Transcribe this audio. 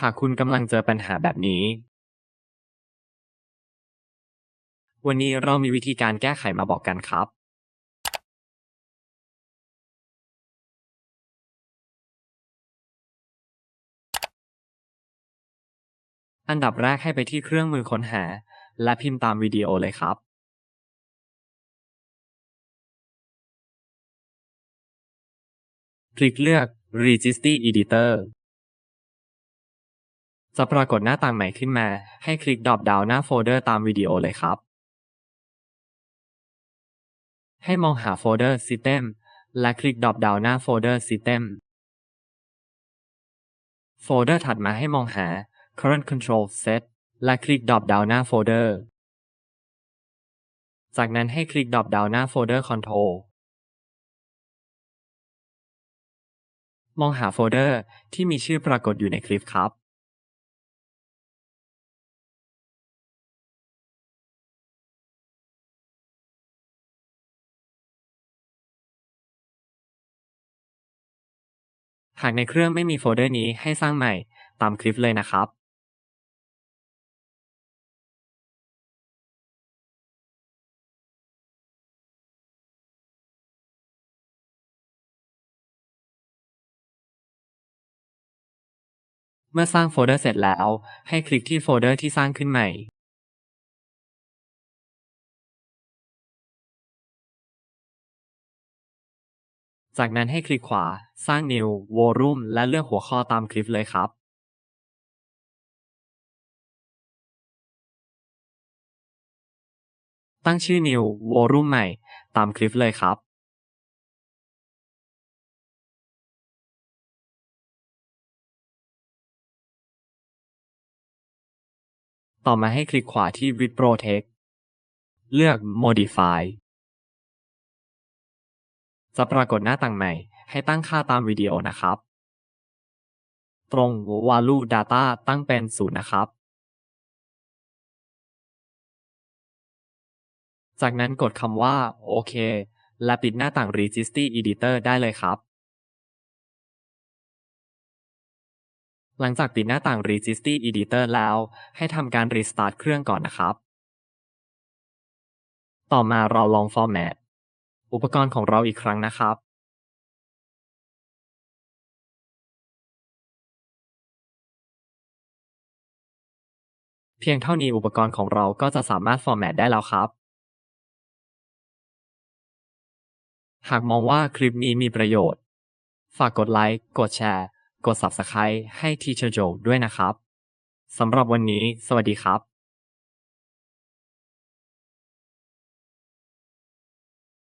หากคุณกำลังเจอปัญหาแบบนี้ วันนี้เรามีวิธีการแก้ไขมาบอกกันครับ อันดับแรกให้ไปที่เครื่องมือค้นหา และพิมพ์ตามวิดีโอเลยครับคลิกเลือก Registry Editor จะปรากฏหน้าต่างใหม่ขึ้นมา ให้คลิกดรอปดาวน์หน้าโฟลเดอร์ตามวิดีโอเลยครับ ให้มองหาโฟลเดอร์ System และคลิกดรอปดาวน์หน้าโฟลเดอร์ System โฟลเดอร์ถัดมาให้มองหา Current Control Set และคลิกดรอปดาวน์หน้าโฟลเดอร์ จากนั้นให้คลิกดรอปดาวน์หน้าโฟลเดอร์ Control มองหาโฟลเดอร์ที่มีชื่อปรากฏอยู่ในคลิปครับ หากในเครื่องไม่มีโฟลเดอร์นี้ให้สร้างใหม่ตามคลิปเลยนะครับเมื่อสร้างโฟลเดอร์เสร็จแล้ว ให้คลิกที่โฟลเดอร์ที่สร้างขึ้นใหม่ จากนั้นให้คลิกขวา สร้าง New Volume และเลือกหัวข้อตามคลิปเลยครับ ตั้งชื่อ New Volume ใหม่ตามคลิปเลยครับ ต่อมาให้คลิกขวาที่ With Protect เลือก Modify จะปรากฏหน้าต่างใหม่ ให้ตั้งค่าตามวิดีโอนะครับ ตรง Value Data ตั้งเป็น 0 นะครับ จากนั้นกดคำว่า โอเค และปิดหน้าต่าง Registry Editor ได้เลยครับ หลังจากปิดหน้าต่าง Registry Editor แล้ว ให้ทำการ Restart เครื่องก่อนนะครับ ต่อมาเราลอง Format อุปกรณ์ของเราอีกครั้งนะครับเพียงเท่านี้อุปกรณ์ของเราก็จะสามารถ Format ได้แล้วครับ หากมองว่าคลิปนี้มีประโยชน์ ฝากกดไลค์ กดแชร์ กด Subscribe ให้ Teacher Joe ด้วยนะครับ สำหรับวันนี้ สวัสดีครับ